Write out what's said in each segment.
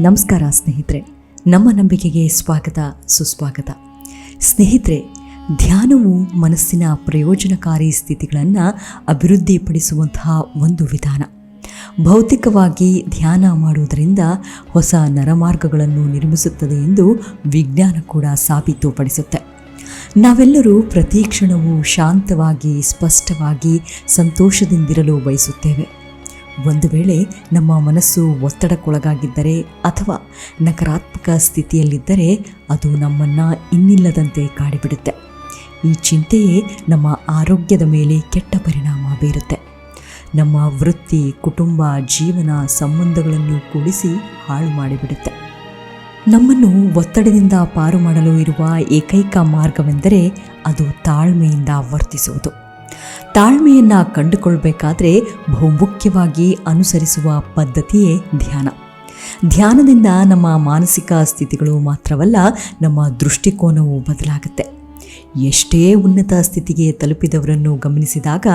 ನಮಸ್ಕಾರ ಸ್ನೇಹಿತರೆ. ನಮ್ಮ ನಂಬಿಕೆಗೆ ಸ್ವಾಗತ, ಸುಸ್ವಾಗತ. ಸ್ನೇಹಿತರೆ, ಧ್ಯಾನವು ಮನಸ್ಸಿನ ಪ್ರಯೋಜನಕಾರಿ ಸ್ಥಿತಿಗಳನ್ನು ಅಭಿವೃದ್ಧಿಪಡಿಸುವಂತಹ ಒಂದು ವಿಧಾನ. ಭೌತಿಕವಾಗಿ ಧ್ಯಾನ ಮಾಡುವುದರಿಂದ ಹೊಸ ನರಮಾರ್ಗಗಳನ್ನು ನಿರ್ಮಿಸುತ್ತದೆ ಎಂದು ವಿಜ್ಞಾನ ಕೂಡ ಸಾಬೀತುಪಡಿಸುತ್ತೆ. ನಾವೆಲ್ಲರೂ ಪ್ರತಿ ಕ್ಷಣವೂ ಶಾಂತವಾಗಿ, ಸ್ಪಷ್ಟವಾಗಿ, ಸಂತೋಷದಿಂದಿರಲು ಬಯಸುತ್ತೇವೆ. ಒಂದು ವೇಳೆ ನಮ್ಮ ಮನಸ್ಸು ಒತ್ತಡಕ್ಕೊಳಗಾಗಿದ್ದರೆ ಅಥವಾ ನಕಾರಾತ್ಮಕ ಸ್ಥಿತಿಯಲ್ಲಿದ್ದರೆ ಅದು ನಮ್ಮನ್ನು ಇನ್ನಿಲ್ಲದಂತೆ ಕಾಡಿಬಿಡುತ್ತೆ. ಈ ಚಿಂತೆಯೇ ನಮ್ಮ ಆರೋಗ್ಯದ ಮೇಲೆ ಕೆಟ್ಟ ಪರಿಣಾಮ ಬೀರುತ್ತೆ. ನಮ್ಮ ವೃತ್ತಿ, ಕುಟುಂಬ, ಜೀವನ ಸಂಬಂಧಗಳನ್ನು ಕೂಡಿಸಿ ಹಾಳು ಮಾಡಿಬಿಡುತ್ತೆ. ನಮ್ಮನ್ನು ಒತ್ತಡದಿಂದ ಪಾರು ಮಾಡಲು ಇರುವ ಏಕೈಕ ಮಾರ್ಗವೆಂದರೆ ಅದು ತಾಳ್ಮೆಯಿಂದ ವರ್ತಿಸುವುದು. ತಾಳ್ಮೆಯನ್ನು ಕಂಡುಕೊಳ್ಬೇಕಾದ್ರೆ ಬಹುಮುಖ್ಯವಾಗಿ ಅನುಸರಿಸುವ ಪದ್ಧತಿಯೇ ಧ್ಯಾನ. ಧ್ಯಾನದಿಂದ ನಮ್ಮ ಮಾನಸಿಕ ಸ್ಥಿತಿಗಳು ಮಾತ್ರವಲ್ಲ, ನಮ್ಮ ದೃಷ್ಟಿಕೋನವು ಬದಲಾಗುತ್ತೆ. ಎಷ್ಟೇ ಉನ್ನತ ಸ್ಥಿತಿಗೆ ತಲುಪಿದವರನ್ನು ಗಮನಿಸಿದಾಗ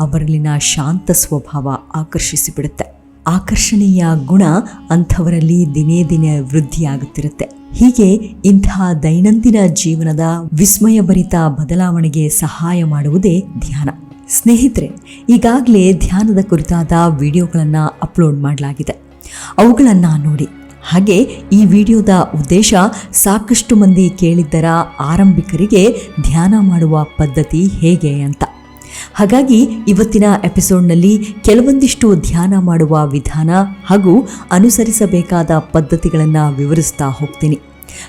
ಅವರಲ್ಲಿನ ಶಾಂತ ಸ್ವಭಾವ ಆಕರ್ಷಿಸಿಬಿಡುತ್ತೆ. ಆಕರ್ಷಣೀಯ ಗುಣ ಅಂಥವರಲ್ಲಿ ದಿನೇ ದಿನೇ ವೃದ್ಧಿಯಾಗುತ್ತಿರುತ್ತೆ. ಹೀಗೆ ಇಂತಹ ದೈನಂದಿನ ಜೀವನದ ವಿಸ್ಮಯಭರಿತ ಬದಲಾವಣೆಗೆ ಸಹಾಯ ಮಾಡುವುದೇ ಧ್ಯಾನ. ಸ್ನೇಹಿತರೆ, ಈಗಾಗಲೇ ಧ್ಯಾನದ ಕುರಿತಾದ ವಿಡಿಯೋಗಳನ್ನು ಅಪ್ಲೋಡ್ ಮಾಡಲಾಗಿದೆ. ಅವುಗಳನ್ನು ನೋಡಿ. ಹಾಗೆ ಈ ವಿಡಿಯೋದ ಉದ್ದೇಶ ಸಾಕಷ್ಟು ಮಂದಿ ಕೇಳಿದ್ದರ ಆರಂಭಿಕರಿಗೆ ಧ್ಯಾನ ಮಾಡುವ ಪದ್ಧತಿ ಹೇಗೆ ಅಂತ. ಹಾಗಾಗಿ ಇವತ್ತಿನ ಎಪಿಸೋಡ್ನಲ್ಲಿ ಕೆಲವೊಂದಿಷ್ಟು ಧ್ಯಾನ ಮಾಡುವ ವಿಧಾನ ಹಾಗೂ ಅನುಸರಿಸಬೇಕಾದ ಪದ್ಧತಿಗಳನ್ನು ವಿವರಿಸ್ತಾ ಹೋಗ್ತೀನಿ.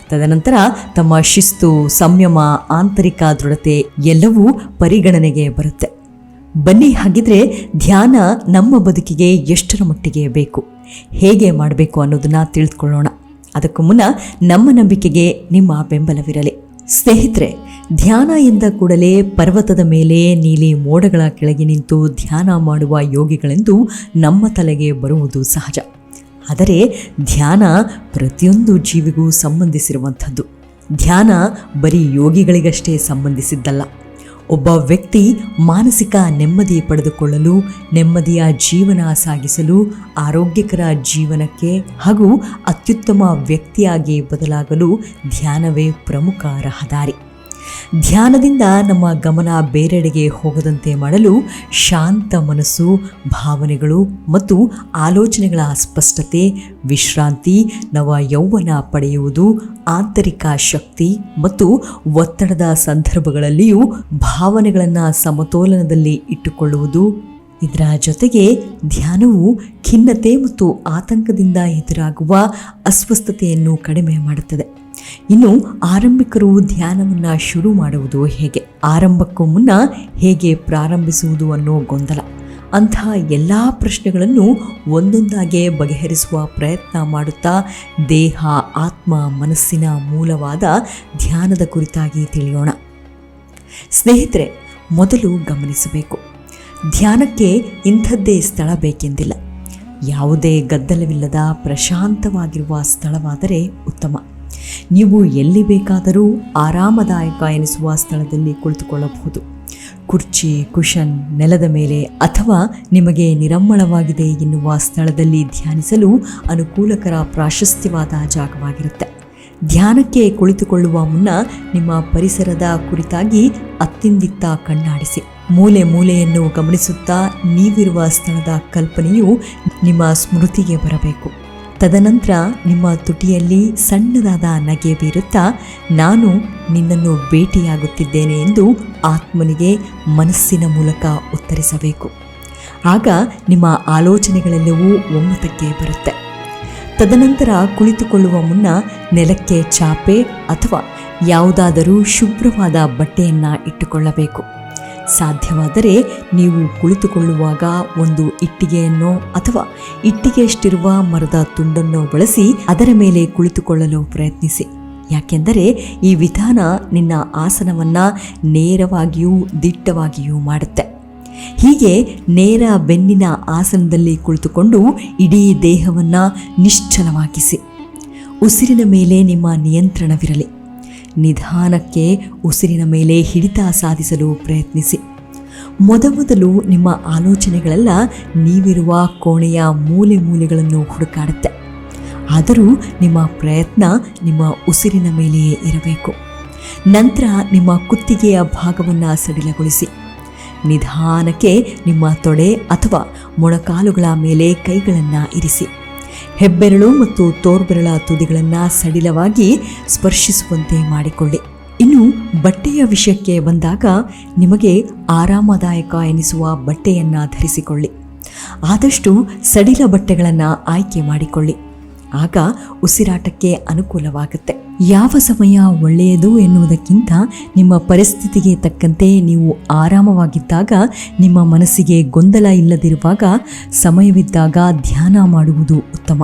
ತದನಂತರ ತಮ್ಮ ಶಿಸ್ತು, ಸಂಯಮ, ಆಂತರಿಕ ದೃಢತೆ ಎಲ್ಲವೂ ಪರಿಗಣನೆಗೆ ಬರುತ್ತೆ. ಬನ್ನಿ ಹಾಗಿದ್ರೆ ಧ್ಯಾನ ನಮ್ಮ ಬದುಕಿಗೆ ಎಷ್ಟರ ಮಟ್ಟಿಗೆ ಬೇಕು, ಹೇಗೆ ಮಾಡಬೇಕು ಅನ್ನೋದನ್ನ ತಿಳಿದುಕೊಳ್ಳೋಣ ಅದಕ್ಕೂ ಮುನ್ನ ನಮ್ಮ ನಂಬಿಕೆಗೆ ನಿಮ್ಮ ಬೆಂಬಲವಿರಲಿ. ಸ್ನೇಹಿತರೆ ಧ್ಯಾನ ಎಂದ ಕೂಡಲೇ ಪರ್ವತದ ಮೇಲೆ ನೀಲಿ ಮೋಡಗಳ ಕೆಳಗೆ ನಿಂತು ಧ್ಯಾನ ಮಾಡುವ ಯೋಗಿಗಳೆಂದು ನಮ್ಮ ತಲೆಗೆ ಬರುವುದು ಸಹಜ. ಆದರೆ ಧ್ಯಾನ ಪ್ರತಿಯೊಂದು ಜೀವಿಗೂ ಸಂಬಂಧಿಸಿರುವಂಥದ್ದು. ಧ್ಯಾನ ಬರೀ ಯೋಗಿಗಳಿಗಷ್ಟೇ ಸಂಬಂಧಿಸಿದ್ದಲ್ಲ. ಒಬ್ಬ ವ್ಯಕ್ತಿ ಮಾನಸಿಕ ನೆಮ್ಮದಿ ಪಡೆದುಕೊಳ್ಳಲು, ನೆಮ್ಮದಿಯ ಜೀವನ ಸಾಗಿಸಲು, ಆರೋಗ್ಯಕರ ಜೀವನಕ್ಕೆ ಹಾಗೂ ಅತ್ಯುತ್ತಮ ವ್ಯಕ್ತಿಯಾಗಿ ಬದಲಾಗಲು ಧ್ಯಾನವೇ ಪ್ರಮುಖ ರಹದಾರಿ. ಧ್ಯಾನದಿಂದ ನಮ್ಮ ಗಮನ ಬೇರೆಡೆಗೆ ಹೋಗದಂತೆ ಮಾಡಲು ಶಾಂತ ಮನಸ್ಸು, ಭಾವನೆಗಳು ಮತ್ತು ಆಲೋಚನೆಗಳ ಸ್ಪಷ್ಟತೆ, ವಿಶ್ರಾಂತಿ, ನವ ಯೌವನ ಪಡೆಯುವುದು, ಆಂತರಿಕ ಶಕ್ತಿ ಮತ್ತು ಒತ್ತಡದ ಸಂದರ್ಭಗಳಲ್ಲಿಯೂ ಭಾವನೆಗಳನ್ನು ಸಮತೋಲನದಲ್ಲಿ ಇಟ್ಟುಕೊಳ್ಳುವುದು. ಇದರ ಜೊತೆಗೆ ಧ್ಯಾನವು ಖಿನ್ನತೆ ಮತ್ತು ಆತಂಕದಿಂದ ಎದುರಾಗುವ ಅಸ್ವಸ್ಥತೆಯನ್ನು ಕಡಿಮೆ ಮಾಡುತ್ತದೆ. ಇನ್ನು ಆರಂಭಿಕರು ಧ್ಯಾನವನ್ನು ಶುರು ಮಾಡುವುದು ಹೇಗೆ? ಆರಂಭಕ್ಕೂ ಮುನ್ನ ಹೇಗೆ ಪ್ರಾರಂಭಿಸುವುದು ಅನ್ನೋ ಗೊಂದಲ. ಅಂತಹ ಎಲ್ಲ ಪ್ರಶ್ನೆಗಳನ್ನು ಒಂದೊಂದಾಗೆ ಬಗೆಹರಿಸುವ ಪ್ರಯತ್ನ ಮಾಡುತ್ತಾ ದೇಹ, ಆತ್ಮ, ಮನಸ್ಸಿನ ಮೂಲವಾದ ಧ್ಯಾನದ ಕುರಿತಾಗಿ ತಿಳಿಯೋಣ. ಸ್ನೇಹಿತರೆ, ಮೊದಲು ಗಮನಿಸಬೇಕು. ಧ್ಯಾನಕ್ಕೆ ಇಂಥದ್ದೇ ಸ್ಥಳ ಬೇಕೆಂದಿಲ್ಲ. ಯಾವುದೇ ಗದ್ದಲವಿಲ್ಲದ ಪ್ರಶಾಂತವಾಗಿರುವ ಸ್ಥಳವಾದರೆ ಉತ್ತಮ. ನೀವು ಎಲ್ಲಿ ಬೇಕಾದರೂ ಆರಾಮದಾಯಕ ಎನಿಸುವ ಸ್ಥಳದಲ್ಲಿ ಕುಳಿತುಕೊಳ್ಳಬಹುದು. ಕುರ್ಚಿ ಕುಷನ್ ನೆಲದ ಮೇಲೆ ಅಥವಾ ನಿಮಗೆ ನಿರಮ್ಮಳವಾಗಿದೆ ಎನ್ನುವ ಸ್ಥಳದಲ್ಲಿ ಧ್ಯಾನಿಸಲು ಅನುಕೂಲಕರ ಪ್ರಾಶಸ್ತ್ಯವಾದ ಜಾಗವಾಗಿರುತ್ತೆ. ಧ್ಯಾನಕ್ಕೆ ಕುಳಿತುಕೊಳ್ಳುವ ಮುನ್ನ ನಿಮ್ಮ ಪರಿಸರದ ಕುರಿತಾಗಿ ಅತ್ತಿಂದಿತ್ತ ಕಣ್ಣಾಡಿಸಿ. ಮೂಲೆ ಮೂಲೆಯನ್ನು ಗಮನಿಸುತ್ತಾ ನೀವಿರುವ ಸ್ಥಳದ ಕಲ್ಪನೆಯು ನಿಮ್ಮ ಸ್ಮೃತಿಗೆ ಬರಬೇಕು. ತದನಂತರ ನಿಮ್ಮ ತುಟಿಯಲ್ಲಿ ಸಣ್ಣದಾದ ನಗೆ ಬೀರುತ್ತಾ ನಾನು ನಿನ್ನನ್ನು ಭೇಟಿಯಾಗುತ್ತಿದ್ದೇನೆ ಎಂದು ಆತ್ಮನಿಗೆ ಮನಸ್ಸಿನ ಮೂಲಕ ಉತ್ತರಿಸಬೇಕು. ಆಗ ನಿಮ್ಮ ಆಲೋಚನೆಗಳೆಲ್ಲವೂ ಒಮ್ಮತಕ್ಕೆ ಬರುತ್ತೆ. ತದನಂತರ ಕುಳಿತುಕೊಳ್ಳುವ ಮುನ್ನ ನೆಲಕ್ಕೆ ಚಾಪೆ ಅಥವಾ ಯಾವುದಾದರೂ ಶುಭ್ರವಾದ ಬಟ್ಟೆಯನ್ನು ಇಟ್ಟುಕೊಳ್ಳಬೇಕು. ಸಾಧ್ಯವಾದರೆ ನೀವು ಕುಳಿತುಕೊಳ್ಳುವಾಗ ಒಂದು ಇಟ್ಟಿಗೆಯನ್ನು ಅಥವಾ ಇಟ್ಟಿಗೆಯಷ್ಟಿರುವ ಮರದ ತುಂಡನ್ನು ಬಳಸಿ ಅದರ ಮೇಲೆ ಕುಳಿತುಕೊಳ್ಳಲು ಪ್ರಯತ್ನಿಸಿ. ಯಾಕೆಂದರೆ ಈ ವಿಧಾನ ನಿನ್ನ ಆಸನವನ್ನು ನೇರವಾಗಿಯೂ ದಿಟ್ಟವಾಗಿಯೂ ಮಾಡುತ್ತೆ. ಹೀಗೆ ನೇರ ಬೆನ್ನಿನ ಆಸನದಲ್ಲಿ ಕುಳಿತುಕೊಂಡು ಇಡೀ ದೇಹವನ್ನು ನಿಶ್ಚಲವಾಗಿಸಿ. ಉಸಿರಿನ ಮೇಲೆ ನಿಮ್ಮ ನಿಯಂತ್ರಣವಿರಲಿ. ನಿಧಾನಕ್ಕೆ ಉಸಿರಿನ ಮೇಲೆ ಹಿಡಿತ ಸಾಧಿಸಲು ಪ್ರಯತ್ನಿಸಿ. ಮೊದಮೊದಲು ನಿಮ್ಮ ಆಲೋಚನೆಗಳೆಲ್ಲ ನೀವಿರುವ ಕೋಣೆಯ ಮೂಲೆ ಮೂಲೆಗಳನ್ನು ಹುಡುಕಾಡುತ್ತೆ. ಆದರೂ ನಿಮ್ಮ ಪ್ರಯತ್ನ ನಿಮ್ಮ ಉಸಿರಿನ ಮೇಲೆಯೇ ಇರಬೇಕು. ನಂತರ ನಿಮ್ಮ ಕುತ್ತಿಗೆಯ ಭಾಗವನ್ನು ಸಡಿಲಗೊಳಿಸಿ. ನಿಧಾನಕ್ಕೆ ನಿಮ್ಮ ತೊಡೆ ಅಥವಾ ಮೊಣಕಾಲುಗಳ ಮೇಲೆ ಕೈಗಳನ್ನು ಇರಿಸಿ. ಹೆಬ್ಬೆರಳು ಮತ್ತು ತೋರ್ಬೆರಳ ತುದಿಗಳನ್ನು ಸಡಿಲವಾಗಿ ಸ್ಪರ್ಶಿಸುವಂತೆ ಮಾಡಿಕೊಳ್ಳಿ. ಇನ್ನು ಬಟ್ಟೆಯ ವಿಷಯಕ್ಕೆ ಬಂದಾಗ ನಿಮಗೆ ಆರಾಮದಾಯಕ ಎನಿಸುವ ಬಟ್ಟೆಯನ್ನು ಧರಿಸಿಕೊಳ್ಳಿ. ಆದಷ್ಟು ಸಡಿಲ ಬಟ್ಟೆಗಳನ್ನು ಆಯ್ಕೆ ಮಾಡಿಕೊಳ್ಳಿ. ಆಗ ಉಸಿರಾಟಕ್ಕೆ ಅನುಕೂಲವಾಗುತ್ತೆ. ಯಾವ ಸಮಯ ಒಳ್ಳೆಯದು ಎನ್ನುವುದಕ್ಕಿಂತ ನಿಮ್ಮ ಪರಿಸ್ಥಿತಿಗೆ ತಕ್ಕಂತೆ ನೀವು ಆರಾಮವಾಗಿದ್ದಾಗ, ನಿಮ್ಮ ಮನಸ್ಸಿಗೆ ಗೊಂದಲ ಇಲ್ಲದಿರುವಾಗ ಸಮಯವಿದ್ದಾಗ ಧ್ಯಾನ ಮಾಡುವುದು ಉತ್ತಮ.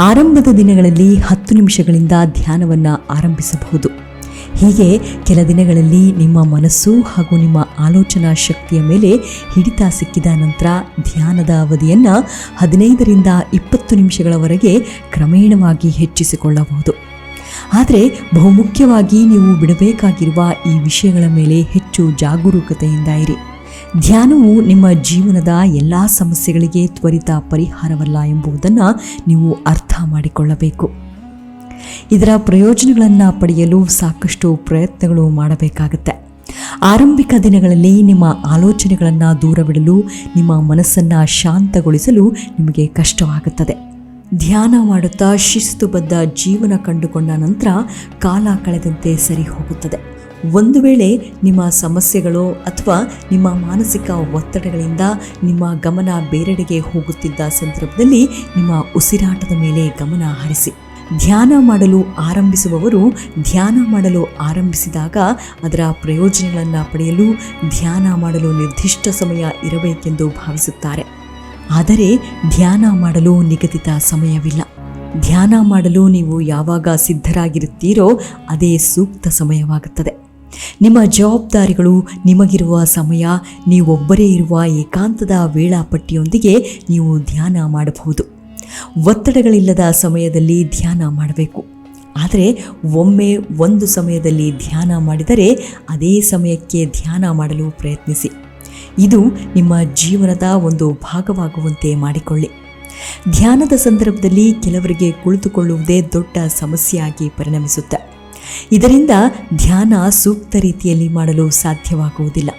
ಆರಂಭದ ದಿನಗಳಲ್ಲಿ ಹತ್ತು ನಿಮಿಷಗಳಿಂದ ಧ್ಯಾನವನ್ನು ಆರಂಭಿಸಬಹುದು. ಹೀಗೆ ಕೆಲ ದಿನಗಳಲ್ಲಿ ನಿಮ್ಮ ಮನಸ್ಸು ಹಾಗೂ ನಿಮ್ಮ ಆಲೋಚನಾ ಶಕ್ತಿಯ ಮೇಲೆ ಹಿಡಿತ ಸಿಕ್ಕಿದ ನಂತರ ಧ್ಯಾನದ ಅವಧಿಯನ್ನು ಹದಿನೈದರಿಂದ ಇಪ್ಪತ್ತು ನಿಮಿಷಗಳವರೆಗೆ ಕ್ರಮೇಣವಾಗಿ ಹೆಚ್ಚಿಸಿಕೊಳ್ಳಬಹುದು. ಆದರೆ ಬಹುಮುಖ್ಯವಾಗಿ ನೀವು ಬಿಡಬೇಕಾಗಿರುವ ಈ ವಿಷಯಗಳ ಮೇಲೆ ಹೆಚ್ಚು ಜಾಗರೂಕತೆಯಿಂದ ಇರಿ. ಧ್ಯಾನವು ನಿಮ್ಮ ಜೀವನದ ಎಲ್ಲ ಸಮಸ್ಯೆಗಳಿಗೆ ತ್ವರಿತ ಪರಿಹಾರವಲ್ಲ ಎಂಬುದನ್ನು ನೀವು ಅರ್ಥ ಮಾಡಿಕೊಳ್ಳಬೇಕು. ಇದರ ಪ್ರಯೋಜನಗಳನ್ನು ಪಡೆಯಲು ಸಾಕಷ್ಟು ಪ್ರಯತ್ನಗಳು ಮಾಡಬೇಕಾಗುತ್ತೆ. ಆರಂಭಿಕ ದಿನಗಳಲ್ಲಿ ನಿಮ್ಮ ಆಲೋಚನೆಗಳನ್ನು ದೂರವಿಡಲು, ನಿಮ್ಮ ಮನಸ್ಸನ್ನು ಶಾಂತಗೊಳಿಸಲು ನಿಮಗೆ ಕಷ್ಟವಾಗುತ್ತದೆ. ಧ್ಯಾನ ಮಾಡುತ್ತಾ ಶಿಸ್ತುಬದ್ಧ ಜೀವನ ಕಂಡುಕೊಂಡ ನಂತರ ಕಾಲ ಕಳೆದಂತೆ ಸರಿ ಹೋಗುತ್ತದೆ. ಒಂದು ವೇಳೆ ನಿಮ್ಮ ಸಮಸ್ಯೆಗಳು ಅಥವಾ ನಿಮ್ಮ ಮಾನಸಿಕ ಒತ್ತಡಗಳಿಂದ ನಿಮ್ಮ ಗಮನ ಬೇರೆಡೆಗೆ ಹೋಗುತ್ತಿದ್ದ ಸಂದರ್ಭದಲ್ಲಿ ನಿಮ್ಮ ಉಸಿರಾಟದ ಮೇಲೆ ಗಮನ ಹರಿಸಿ. ಧ್ಯಾನ ಮಾಡಲು ಆರಂಭಿಸುವವರು ಧ್ಯಾನ ಮಾಡಲು ಆರಂಭಿಸಿದಾಗ ಅದರ ಪ್ರಯೋಜನಗಳನ್ನು ಪಡೆಯಲು ಧ್ಯಾನ ಮಾಡಲು ನಿರ್ದಿಷ್ಟ ಸಮಯ ಇರಬೇಕೆಂದು ಭಾವಿಸುತ್ತಾರೆ. ಆದರೆ ಧ್ಯಾನ ಮಾಡಲು ನಿಗದಿತ ಸಮಯವಿಲ್ಲ. ಧ್ಯಾನ ಮಾಡಲು ನೀವು ಯಾವಾಗ ಸಿದ್ಧರಾಗಿರುತ್ತೀರೋ ಅದೇ ಸೂಕ್ತ ಸಮಯವಾಗುತ್ತದೆ. ನಿಮ್ಮ ಜವಾಬ್ದಾರಿಗಳು ನಿಮಗಿರುವ ಸಮಯ, ನೀವೊಬ್ಬರೇ ಇರುವ ಏಕಾಂತದ ವೇಳಾಪಟ್ಟಿಯೊಂದಿಗೆ ನೀವು ಧ್ಯಾನ ಮಾಡಬಹುದು. ಒತ್ತಡಗಳಿಲ್ಲದ ಸಮಯದಲ್ಲಿ ಧ್ಯಾನ ಮಾಡಬೇಕು. ಆದರೆ ಒಮ್ಮೆ ಒಂದು ಸಮಯದಲ್ಲಿ ಧ್ಯಾನ ಮಾಡಿದರೆ ಅದೇ ಸಮಯಕ್ಕೆ ಧ್ಯಾನ ಮಾಡಲು ಪ್ರಯತ್ನಿಸಿ. ಇದು ನಿಮ್ಮ ಜೀವನದ ಒಂದು ಭಾಗವಾಗುವಂತೆ ಮಾಡಿಕೊಳ್ಳಿ. ಧ್ಯಾನದ ಸಂದರ್ಭದಲ್ಲಿ ಕೆಲವರಿಗೆ ಕುಳಿತುಕೊಳ್ಳುವುದೇ ದೊಡ್ಡ ಸಮಸ್ಯೆಯಾಗಿ ಪರಿಣಮಿಸುತ್ತೆ. ಇದರಿಂದ ಧ್ಯಾನ ಸೂಕ್ತ ರೀತಿಯಲ್ಲಿ ಮಾಡಲು ಸಾಧ್ಯವಾಗುವುದಿಲ್ಲ.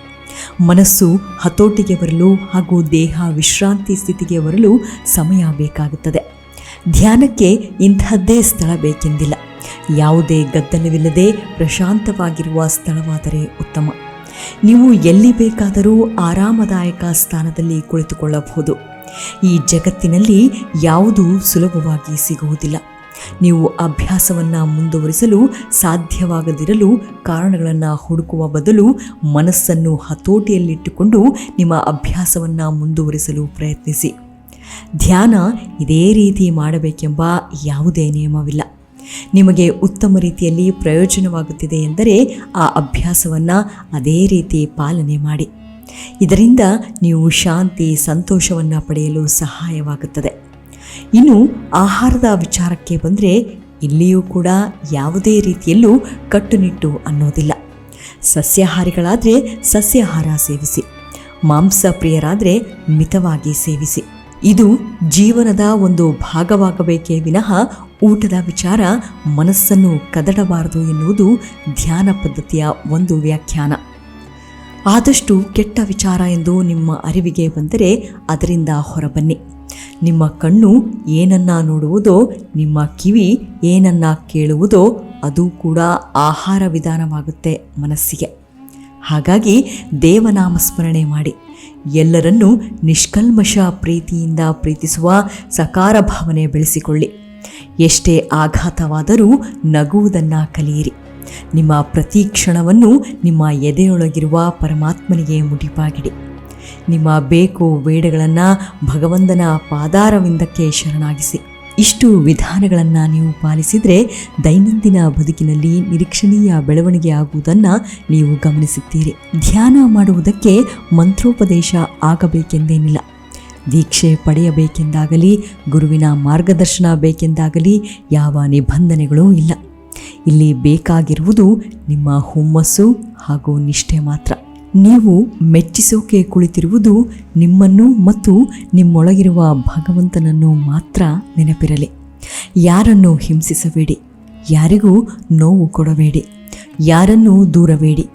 ಮನಸ್ಸು ಹತೋಟಿಗೆ ಬರಲು ಹಾಗೂ ದೇಹ ವಿಶ್ರಾಂತಿ ಸ್ಥಿತಿಗೆ ಬರಲು ಸಮಯ ಬೇಕಾಗುತ್ತದೆ. ಧ್ಯಾನಕ್ಕೆ ಇಂತಹದ್ದೇ ಸ್ಥಳ ಬೇಕೆಂದಿಲ್ಲ. ಯಾವುದೇ ಗದ್ದಲವಿಲ್ಲದೆ ಪ್ರಶಾಂತವಾಗಿರುವ ಸ್ಥಳವಾದರೆ ಉತ್ತಮ. ನೀವು ಎಲ್ಲಿ ಬೇಕಾದರೂ ಆರಾಮದಾಯಕ ಸ್ಥಾನದಲ್ಲಿ ಕುಳಿತುಕೊಳ್ಳಬಹುದು. ಈ ಜಗತ್ತಿನಲ್ಲಿ ಯಾವುದೂ ಸುಲಭವಾಗಿ ಸಿಗುವುದಿಲ್ಲ. ನೀವು ಅಭ್ಯಾಸವನ್ನು ಮುಂದುವರಿಸಲು ಸಾಧ್ಯವಾಗದಿರಲು ಕಾರಣಗಳನ್ನು ಹುಡುಕುವ ಬದಲು ಮನಸ್ಸನ್ನು ಹತೋಟಿಯಲ್ಲಿಟ್ಟುಕೊಂಡು ನಿಮ್ಮ ಅಭ್ಯಾಸವನ್ನು ಮುಂದುವರಿಸಲು ಪ್ರಯತ್ನಿಸಿ. ಧ್ಯಾನ ಇದೇ ರೀತಿ ಮಾಡಬೇಕೆಂಬ ಯಾವುದೇ ನಿಯಮವಿಲ್ಲ. ನಿಮಗೆ ಉತ್ತಮ ರೀತಿಯಲ್ಲಿ ಪ್ರಯೋಜನವಾಗುತ್ತಿದೆ ಎಂದರೆ ಆ ಅಭ್ಯಾಸವನ್ನು ಅದೇ ರೀತಿ ಪಾಲನೆ ಮಾಡಿ. ಇದರಿಂದ ನೀವು ಶಾಂತಿ, ಸಂತೋಷವನ್ನು ಪಡೆಯಲು ಸಹಾಯವಾಗುತ್ತದೆ. ಇನ್ನು ಆಹಾರದ ವಿಚಾರಕ್ಕೆ ಬಂದರೆ ಇಲ್ಲಿಯೂ ಕೂಡ ಯಾವುದೇ ರೀತಿಯಲ್ಲೂ ಕಟ್ಟುನಿಟ್ಟು ಅನ್ನೋದಿಲ್ಲ. ಸಸ್ಯಾಹಾರಿಗಳಾದರೆ ಸಸ್ಯಾಹಾರ ಸೇವಿಸಿ, ಮಾಂಸ ಪ್ರಿಯರಾದರೆ ಮಿತವಾಗಿ ಸೇವಿಸಿ. ಇದು ಜೀವನದ ಒಂದು ಭಾಗವಾಗಬೇಕೇ ವಿನಃ ಊಟದ ವಿಚಾರ ಮನಸ್ಸನ್ನು ಕದಡಬಾರದು ಎನ್ನುವುದು ಧ್ಯಾನ ಪದ್ಧತಿಯ ಒಂದು ವ್ಯಾಖ್ಯಾನ. ಆದಷ್ಟು ಕೆಟ್ಟ ವಿಚಾರ ಎಂದು ನಿಮ್ಮ ಅರಿವಿಗೆ ಬಂದರೆ ಅದರಿಂದ ಹೊರಬನ್ನಿ. ನಿಮ್ಮ ಕಣ್ಣು ಏನನ್ನ ನೋಡುವುದೋ, ನಿಮ್ಮ ಕಿವಿ ಏನನ್ನ ಕೇಳುವುದೋ, ಅದು ಕೂಡ ಆಹಾರ ವಿಧಾನವಾಗುತ್ತೆ ಮನಸ್ಸಿಗೆ. ಹಾಗಾಗಿ ದೇವನಾಮ ಸ್ಮರಣೆ ಮಾಡಿ. ಎಲ್ಲರನ್ನೂ ನಿಷ್ಕಲ್ಮಷ ಪ್ರೀತಿಯಿಂದ ಪ್ರೀತಿಸುವ ಸಕಾರ ಭಾವನೆ ಬೆಳೆಸಿಕೊಳ್ಳಿ. ಎಷ್ಟೇ ಆಘಾತವಾದರೂ ನಗುವುದನ್ನು ಕಲಿಯಿರಿ. ನಿಮ್ಮ ಪ್ರತಿ ಕ್ಷಣವನ್ನು ನಿಮ್ಮ ಎದೆಯೊಳಗಿರುವ ಪರಮಾತ್ಮನಿಗೆ ಮುಡಿಪಾಗಿಡಿ. ನಿಮ್ಮ ಬೇಕು ಬೇಡಗಳನ್ನು ಭಗವಂತನ ಪಾದಾರವಿಂದಕ್ಕೆ ಶರಣಾಗಿಸಿ. ಇಷ್ಟು ವಿಧಾನಗಳನ್ನು ನೀವು ಪಾಲಿಸಿದರೆ ದೈನಂದಿನ ಬದುಕಿನಲ್ಲಿ ನಿರೀಕ್ಷಣೀಯ ಬೆಳವಣಿಗೆ ಆಗುವುದನ್ನು ನೀವು ಗಮನಿಸುತ್ತೀರಿ. ಧ್ಯಾನ ಮಾಡುವುದಕ್ಕೆ ಮಂತ್ರೋಪದೇಶ ಆಗಬೇಕೆಂದೇನಿಲ್ಲ. ದೀಕ್ಷೆ ಪಡೆಯಬೇಕೆಂದಾಗಲಿ, ಗುರುವಿನ ಮಾರ್ಗದರ್ಶನ ಬೇಕೆಂದಾಗಲಿ ಯಾವ ನಿಬಂಧನೆಗಳೂ ಇಲ್ಲ. ಇಲ್ಲಿ ಬೇಕಾಗಿರುವುದು ನಿಮ್ಮ ಹುಮ್ಮಸ್ಸು ಹಾಗೂ ನಿಷ್ಠೆ ಮಾತ್ರ. ನೀವು ಮೆಚ್ಚಿಸೋಕೆ ಕುಳಿತಿರುವುದು ನಿಮ್ಮನ್ನು ಮತ್ತು ನಿಮ್ಮೊಳಗಿರುವ ಭಗವಂತನನ್ನು ಮಾತ್ರ ನೆನಪಿರಲಿ. ಯಾರನ್ನು ಹಿಂಸಿಸಬೇಡಿ, ಯಾರಿಗೂ ನೋವು ಕೊಡಬೇಡಿ, ಯಾರನ್ನೂ ದೂರಬೇಡಿ,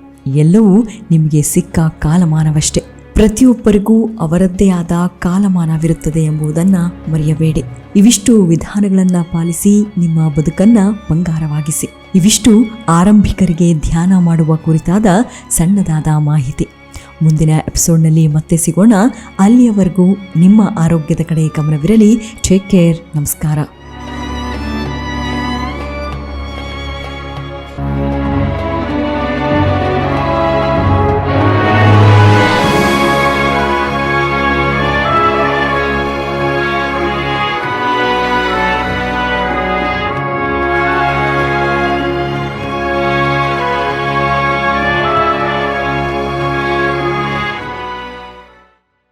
ಎಲ್ಲವೂ ನಿಮಗೆ ಸಿಕ್ಕ ಕಾಲಮಾನವಷ್ಟೇ. ಪ್ರತಿಯೊಬ್ಬರಿಗೂ ಅವರದ್ದೇ ಆದ ಕಾಲಮಾನವಿರುತ್ತದೆ ಎಂಬುದನ್ನು ಮರೆಯಬೇಡಿ. ಇವಿಷ್ಟು ವಿಧಾನಗಳನ್ನು ಪಾಲಿಸಿ ನಿಮ್ಮ ಬದುಕನ್ನು ಬಂಗಾರವಾಗಿಸಿ. ಇವಿಷ್ಟು ಆರಂಭಿಕರಿಗೆ ಧ್ಯಾನ ಮಾಡುವ ಕುರಿತಾದ ಸಣ್ಣದಾದ ಮಾಹಿತಿ. ಮುಂದಿನ ಎಪಿಸೋಡ್ನಲ್ಲಿ ಮತ್ತೆ ಸಿಗೋಣ. ಅಲ್ಲಿಯವರೆಗೂ ನಿಮ್ಮ ಆರೋಗ್ಯದ ಕಡೆ ಗಮನವಿರಲಿ. ಟೇಕ್ ಕೇರ್ ನಮಸ್ಕಾರ.